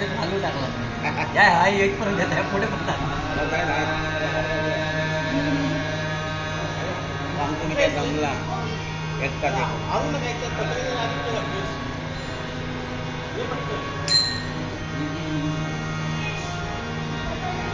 ते खालून टाकला या हा एक पर्यंत येत आहे पुढे मी काय जमला. एकटाच एक.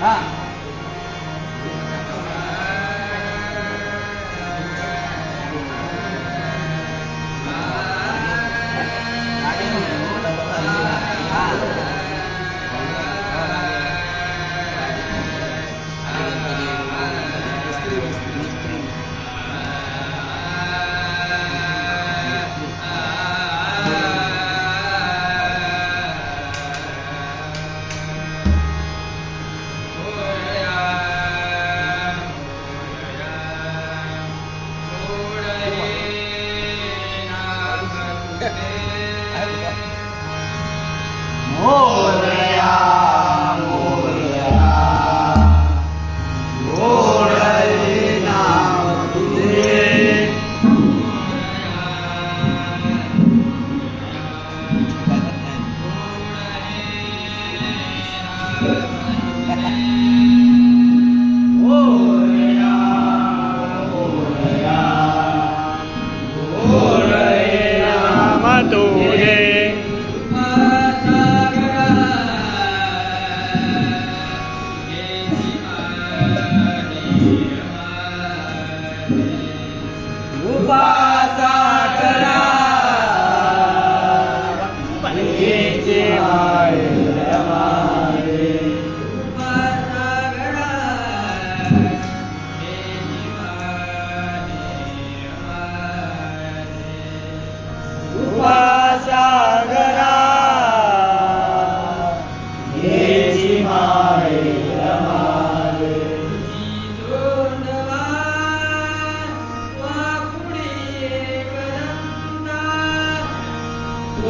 हा. Oh! tu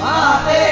Matei!